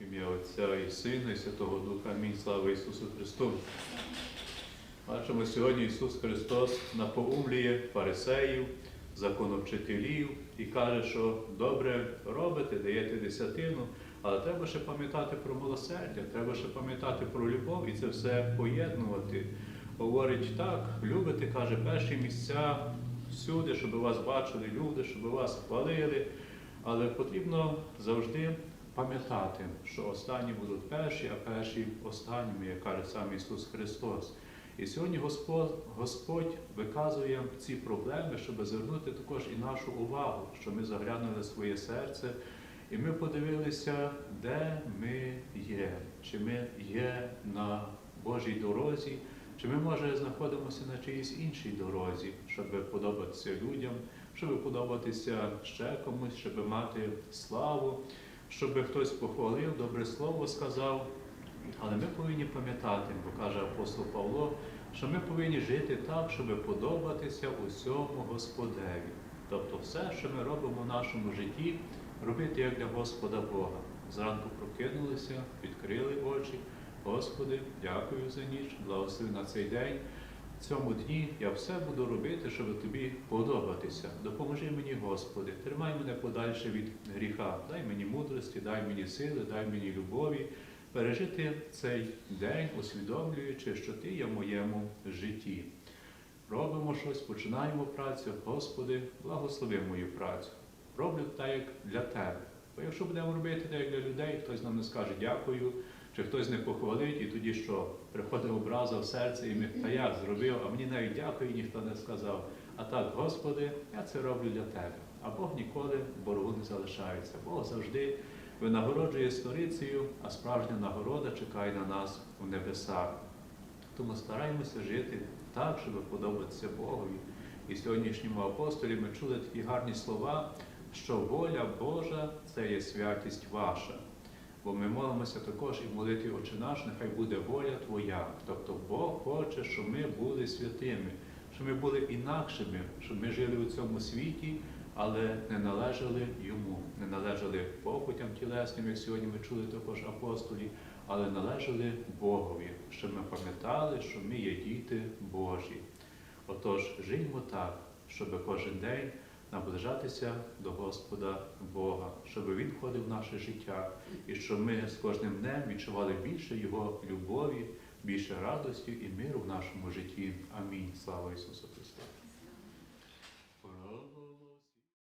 Ім'я Отця і Сина, і Святого Духа. Амінь. Слава Ісусу Христу. Бачимо, сьогодні Ісус Христос напоумлює фарисеїв, законовчителів і каже, що добре робите, даєте десятину, але треба ще пам'ятати про милосердя, треба ще пам'ятати про любов і це все поєднувати. Говорить так, любите, каже, перші місця всюди, щоб вас бачили люди, щоб вас хвалили. Але потрібно завжди пам'ятати, що останні будуть перші, а перші останніми, як каже сам Ісус Христос. І сьогодні Господь, Господь виказує ці проблеми, щоб звернути також і нашу увагу, що ми заглянули своє серце, і ми подивилися, де ми є, чи ми є на Божій дорозі, чи ми, може, знаходимося на чиїсь іншій дорозі, щоб подобатися людям, щоб подобатися ще комусь, щоб мати славу, щоб хтось похвалив, добре слово сказав. Але ми повинні пам'ятати, бо каже апостол Павло, що ми повинні жити так, щоб подобатися усьому Господеві. Тобто все, що ми робимо в нашому житті, робити як для Господа Бога. Зранку прокинулися, відкрили очі. Господи, дякую за ніч, благослови на цей день. Цьому дні я все буду робити, щоб тобі подобатися. Допоможи мені, Господи, тримай мене подальше від гріха. Дай мені мудрості, дай мені сили, дай мені любові пережити цей день, усвідомлюючи, що Ти є в моєму житті. Робимо щось, починаємо працю. Господи, благослови мою працю. Роблю так, як для Тебе. Бо якщо будемо робити так, як для людей, хтось нам не скаже дякую, чи хтось не похвалить, і тоді що? Приходить образа в серце, і ми та як зробив, а мені навіть дякую, ніхто не сказав. А так, Господи, я це роблю для Тебе. А Бог ніколи в боргу не залишається. Бог завжди винагороджує сторицею, а справжня нагорода чекає на нас у небесах. Тому стараємося жити так, щоб подобатися Богові. І сьогоднішньому апостолі ми чули такі гарні слова, що воля Божа це є святість ваша. Бо ми молимося також і в молитві Отче наш, нехай буде воля Твоя. Тобто Бог хоче, щоб ми були святими, щоб ми були інакшими, щоб ми жили у цьому світі, але не належали йому, не належали похотям тілесним, як сьогодні ми чули також апостолі, але належали Богові, щоб ми пам'ятали, що ми є діти Божі. Отож, жиймо так, щоб кожен день наближатися до Господа Бога, щоб Він входив в наше життя, і щоб ми з кожним днем відчували більше Його любові, більше радості і миру в нашому житті. Амінь. Слава Ісусу Христу!